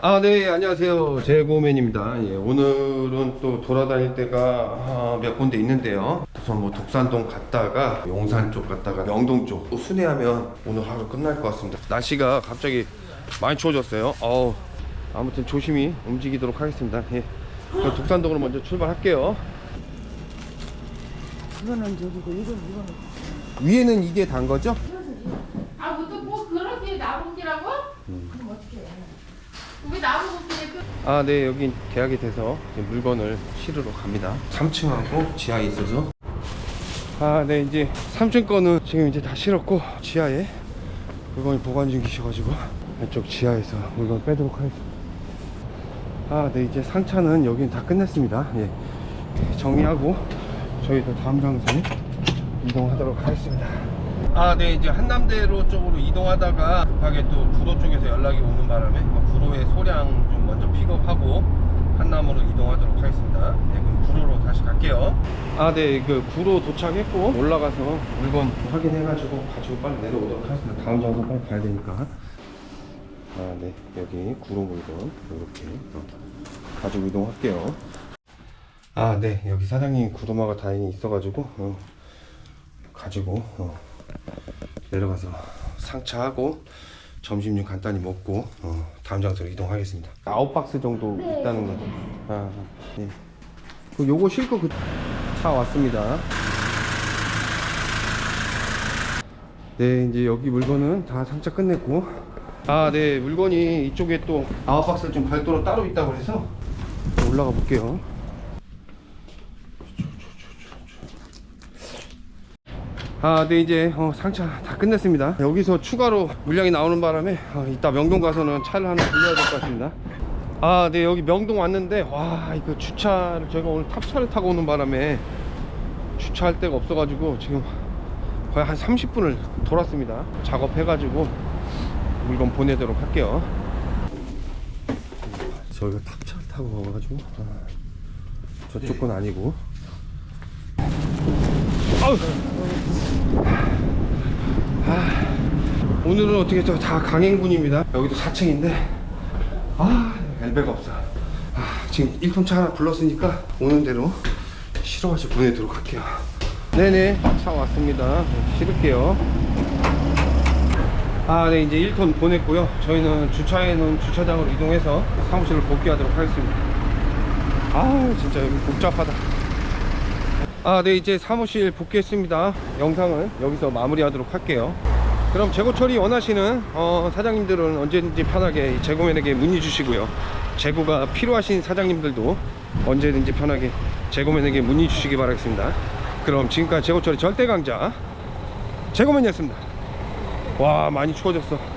아, 네, 안녕하세요. 재고맨입니다. 예, 오늘은 또 돌아다닐 때가 아, 몇 군데 있는데요. 우선 뭐 독산동 갔다가 용산 쪽 갔다가 명동 쪽. 또 순회하면 오늘 하루 끝날 것 같습니다. 날씨가 갑자기 많이 추워졌어요. 어우, 아무튼 조심히 움직이도록 하겠습니다. 예. 그럼 독산동으로 먼저 출발할게요. 이거는 저기고 이건 이거는 위에는 이게 단 거죠? 아, 뭐또 뭐 그렇게 나무기라고? 그럼 어떻게 해? 왜 나무기에 그 아, 네, 여기 계약이 돼서 이제 물건을 실으러 갑니다. 3층하고 지하에 있어서. 아, 네, 이제 3층 거는 지금 이제 다 실었고, 지하에 물건이 보관 중이셔가지고, 이쪽 지하에서 물건 빼도록 하겠습니다. 아, 네, 이제 상차는 여긴 다 끝냈습니다. 예. 정리하고, 저희도 다음 장소에 이동하도록 하겠습니다. 아, 네, 이제 한남대로 쪽으로 이동하다가 급하게 또 구로 쪽에서 연락이 오는 바람에 뭐 구로의 소량 좀 먼저 픽업하고 한남으로 이동하도록 하겠습니다. 네, 그럼 구로로 다시 갈게요. 아, 네, 그 구로 도착했고 올라가서 물건 확인해가지고 가지고 빨리 내려오도록 하겠습니다. 다음 장소 빨리 가야 되니까. 아, 네, 여기 구로 물건 이렇게 어, 가지고 이동할게요. 아, 네, 여기 사장님 구도마가 다행히 있어가지고 어, 가지고 어, 내려가서 상차하고 점심 좀 간단히 먹고 어, 다음 장소로 이동하겠습니다. 아홉 박스 정도 있다는 거죠. 아, 네. 그 요거 싣고 그 차 왔습니다. 네, 이제 여기 물건은 다 상차 끝냈고. 아, 네, 물건이 이쪽에 또 아홉 박스 좀 별도로 따로 있다고 해서 올라가 볼게요. 아, 네 이제 어, 상차 다 끝냈습니다. 여기서 추가로 물량이 나오는 바람에 어, 이따 명동 가서는 차를 하나 빌려야 될 것 같습니다. 아, 네 여기 명동 왔는데 와 이거 주차를 저희가 오늘 탑차를 타고 오는 바람에 주차할 데가 없어가지고 지금 거의 한 30분을 돌았습니다. 작업해가지고 물건 보내도록 할게요. 저희가 탑차를 타고 가가지고 아, 저쪽 건 아니고. 아우. 아, 오늘은 어떻게 또 다 강행군입니다. 여기도 4층인데 아 엘베가 없어. 아, 지금 1톤 차 하나 불렀으니까 오는 대로 실어가지고 보내도록 할게요. 네네 차 왔습니다. 실을게요. 아, 네 이제 1톤 보냈고요. 저희는 주차해 놓은 주차장으로 이동해서 사무실을 복귀하도록 하겠습니다. 아, 진짜 여기 복잡하다. 아, 네, 이제 사무실 복귀했습니다. 영상은 여기서 마무리하도록 할게요. 그럼 재고 처리 원하시는 어, 사장님들은 언제든지 편하게 재고맨에게 문의 주시고요. 재고가 필요하신 사장님들도 언제든지 편하게 재고맨에게 문의 주시기 바라겠습니다. 그럼 지금까지 재고 처리 절대 강자 재고맨이었습니다. 와, 많이 추워졌어.